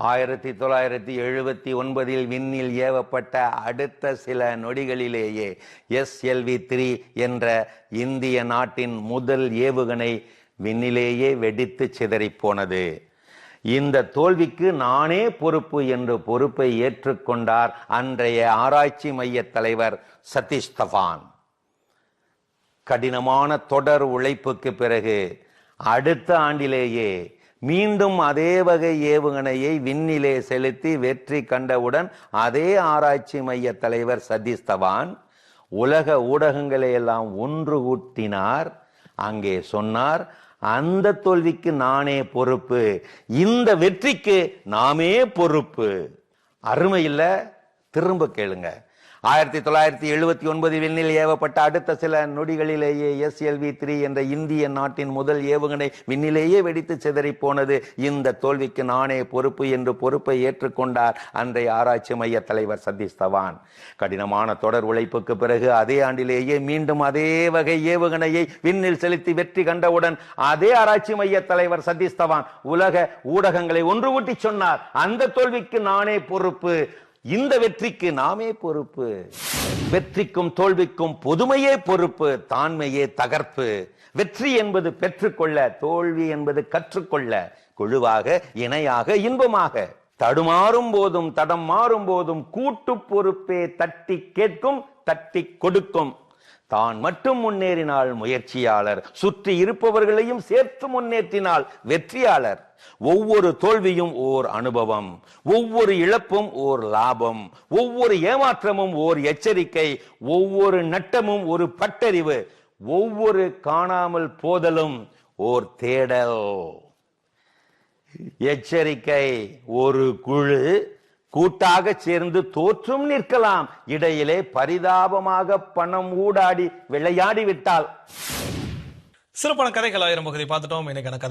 ஆயிரத்தி தொள்ளாயிரத்தி எழுபத்தி ஒன்பதில் விண்ணில் ஏவப்பட்ட அடுத்த சில நொடிகளிலேயே எஸ்எல்வி த்ரீ என்ற இந்திய நாட்டின் முதல் ஏவுகணை விண்ணிலேயே வெடித்து சிதறிப் போனது இந்த தோல்விக்கு நானே பொறுப்பு என்று பொறுப்பை ஏற்றுக்கொண்டார் அன்றைய ஆராய்ச்சி மைய தலைவர் சதீஷ் தவான். கடினமான தொடர் உழைப்புக்கு பிறகு அடுத்த ஆண்டிலேயே மீண்டும் அதே வகை ஏவுகணையை விண்ணிலே செலுத்தி வெற்றி கண்டவுடன் அதே ஆராய்ச்சி மைய தலைவர் சதீஷ் தவான் உலக ஊடகங்களை எல்லாம் ஒன்று கூட்டினார். அங்கே சொன்னார் அந்த தோல்விக்கு நானே பொறுப்பு இந்த வெற்றிக்கு நாமே பொறுப்பு. அருமை திரும்ப கேளுங்க. ஆயிரத்தி தொள்ளாயிரத்தி எழுபத்தி ஒன்பது விண்ணில் ஏவப்பட்ட அடுத்த சில நொடிகளிலேயே எஸ்எல்வி த்ரீ என்ற இந்திய நாட்டின் முதல் ஏவுகணை விண்ணிலேயே வெடித்து சிதறி போனது. இந்த தோல்விக்கு நானே பொறுப்பு என்று பொறுப்பை ஏற்றுக்கொண்டார் அன்றைய ஆராய்ச்சி மைய தலைவர் சதீஷ் தவான். கடினமான தொடர் உழைப்புக்கு பிறகு அதே ஆண்டிலேயே மீண்டும் அதே வகை ஏவுகணையை விண்ணில் செலுத்தி வெற்றி கண்டவுடன் அதே ஆராய்ச்சி மைய தலைவர் சதீஷ் தவான் உலக ஊடகங்களை ஒன்று கூட்டி சொன்னார். அந்த தோல்விக்கு நானே பொறுப்பு. இந்த வெற்றிக்கு நாமே பொறுப்பு. வெற்றிக்கும் தோல்விக்கும் பொதுமையே பொறுப்பு தாண்மையே தகர்ப்பு. வெற்றி என்பது பெற்றுக்கொள்ள தோல்வி என்பது கற்றுக்கொள்ள குழுவாக இணையாக இன்பமாக. தடுமாறும் போதும் தடம் மாறும் போதும் கூட்டு பொறுப்பே தட்டி கேட்கும் தட்டி கொடுக்கும். தான் மட்டும் முன்னேறினால் முயற்சியாளர் சுற்றி இருப்பவர்களையும் சேர்த்து முன்னேற்றினால் வெற்றியாளர். ஒவ்வொரு தோல்வியும் ஓர் அனுபவம் ஒவ்வொரு இழப்பும் ஓர் லாபம் ஒவ்வொரு ஏமாற்றமும் ஓர் எச்சரிக்கை ஒவ்வொரு நட்டமும் ஒரு பட்டறிவு ஒவ்வொரு காணாமல் போதலும் ஓர் தேடல். எச்சரிக்கை ஒரு குழு கூட்டாக சேர்ந்து தோற்றும் நிற்கலாம். இடையிலே பரிதாபமாக பணம் ஊடாடி விளையாடி விட்டால் சிறப்பான கதைகள் ஆயிரம் பகுதி பார்த்துட்டோம். இன்னைக்கான கதை